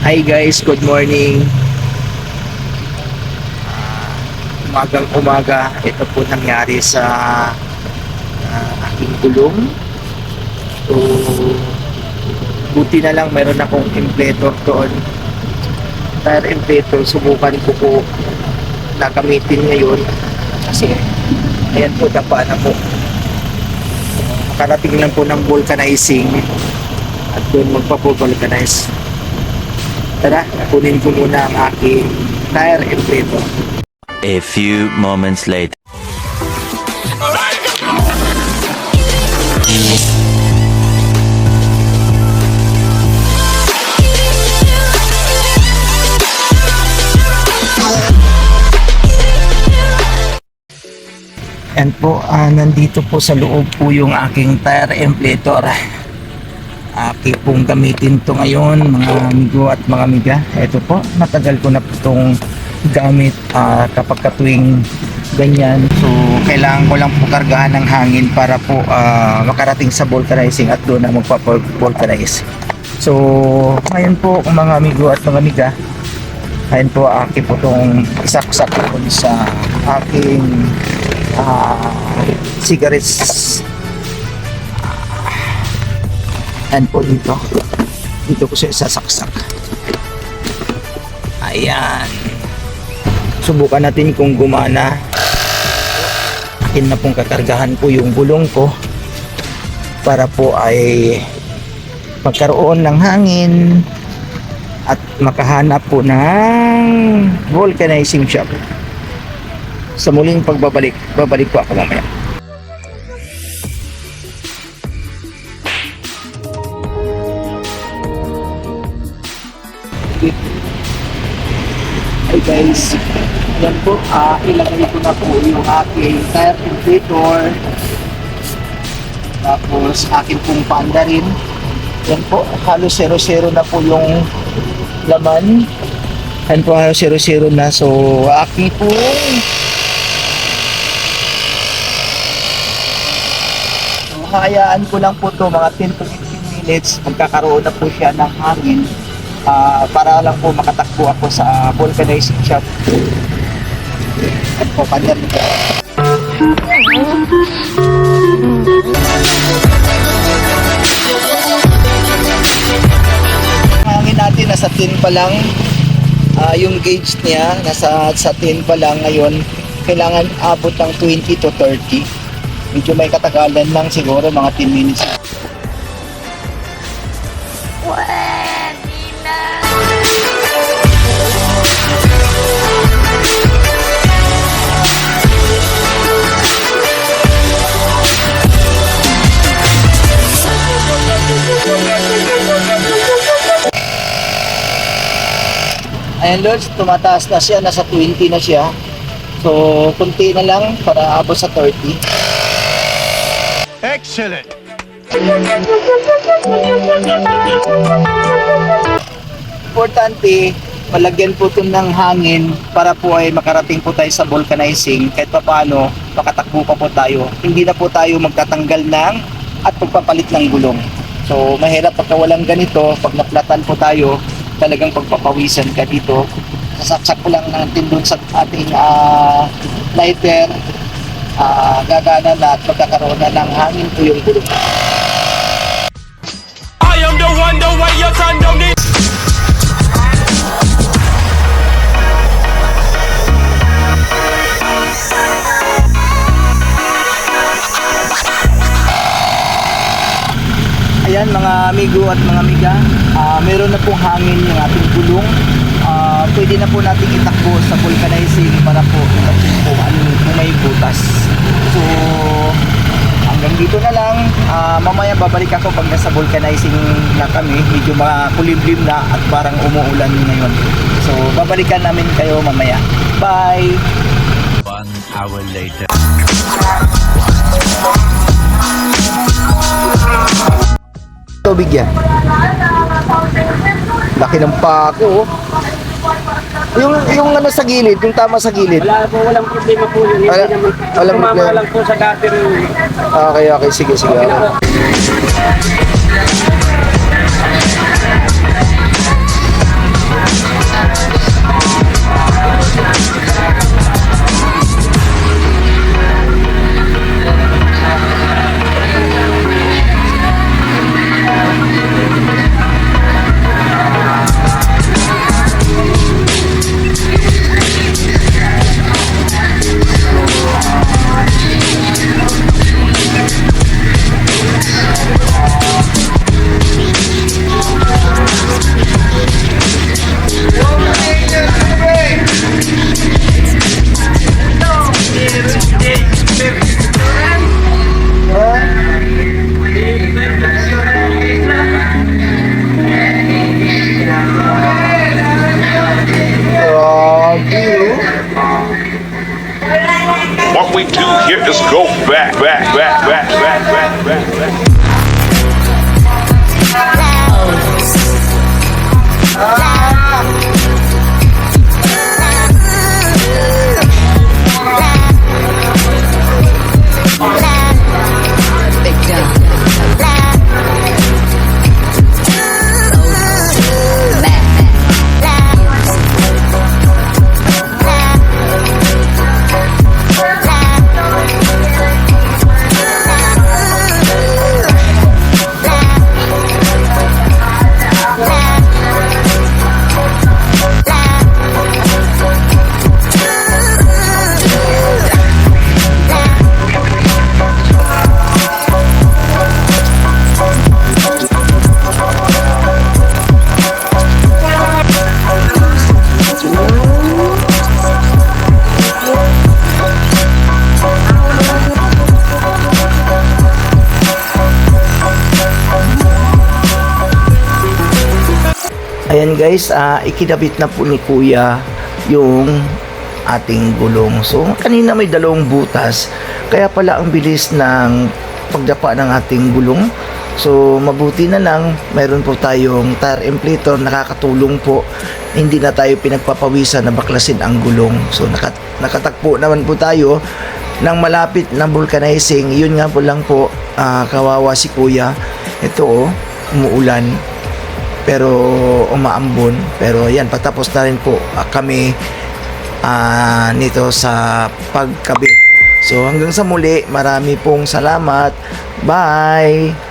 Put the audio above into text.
Hi guys, good morning. Umagang umaga, ito po nangyari sa ah, aking gulong. So, buti na lang meron akong inflator doon. Tire inflator, subukan ko po na gamitin ngayon. Kasi, ayan po, dapa na po. Makarating lang po ng vulcanizing at doon magpa-vulcanize. Tara, kunin ko muna ang aking tire inflator. A few moments later. Yan po, ah, nandito po sa loob po yung aking tire inflator. Aki pong gamitin to ngayon, mga amigo at mga amiga. Ito po, matagal ko na po itong gamit ah, kapag katuwing ganyan. So, kailangan ko lang po kargahan ng hangin para po ah, makarating sa vulcanizing at doon na magpa-vulcanize. So, ngayon po mga amigo at mga amiga, Ayun po, aki po itong isaksak po sa aking ah cigarettes. Ayan po dito. Dito ko siya isasaksak. Ayan. Subukan natin kung gumana. Akin na pong kakargahan po yung gulong ko para po ay magkaroon ng hangin at makahanap po ng vulcanizing shop. Sa muling pagbabalik, babalik po ako mamaya. Hi guys, yan po, ah, ilagay ko na po yung aking tire inflator tapos akin pong panda rin yan po, halos 0-0 na po yung laman. Yan po halos 0-0 na. So, aki po. Hayaan ko lang po to mga 10 to 15 minutes. Magkakaroon na po siya ng hangin. Ah, para lang po makatakbo ako sa vulcanizing shop. Yan po, kanya hangin natin nasa 10 pa lang. Ah, yung gauge niya nasa sa 10 pa lang ngayon. Kailangan abot ng 20 to 30 medyo may katagalan lang siguro mga 10 minutes Ayan Lords, tumataas na siya, nasa 20 na siya. So, kunti na lang para abot sa 30. Excellent. Importante, malagyan po ito ng hangin para po ay makarating po tayo sa vulcanizing kahit pa paano makatakbo pa po tayo. Hindi na po tayo magtatanggal ng at pagpapalit ng gulong. So, mahirap pagka walang ganito, pag naplatan po tayo, talagang pagpapawisan ka dito. Sasaksak ko lang natin dun sa ating ah, lighter, ah, gagana na at magkakaroon na ng hangin po yung gulong. I am the one, the way your son don't Ayan mga amigo at mga amiga, ah, meron na pong hangin yung ating gulong. Ah, pwede na po natin itakbo sa vulcanizing para po itakbo po ano may butas. So, hanggang dito na lang. Ah, mamaya babalik ako pag nasa vulcanizing na kami. Medyo makulimlim na at parang umuulan ngayon. So, babalikan namin kayo mamaya. Bye! One hour later. Tubig yan. Laki ng pako. oh. Yung, yung ano sa gilid, yung tama sa gilid. Wala po, walang problema po yun. Hindi Wala- naman. walang problema. lang po sa gutter yun. Okay, okay. Sige, sige. Okay Ayan guys, ah ikidabit na po ni Kuya yung ating gulong. So kanina may dalawang butas, kaya pala ang bilis ng pagdapa ng ating gulong. So mabuti na lang, mayroon po tayong tire inflator nakakatulong po. Hindi na tayo pinagpapawisan na baklasin ang gulong. So nakat nakatagpo naman po tayo ng malapit na vulcanizing. Yun nga po lang po, ah, kawawa si Kuya. Ito oh, umuulan pero umaambon pero yan patapos na rin po ah, kami ah, nito sa pagkabit so hanggang sa muli marami pong salamat. Bye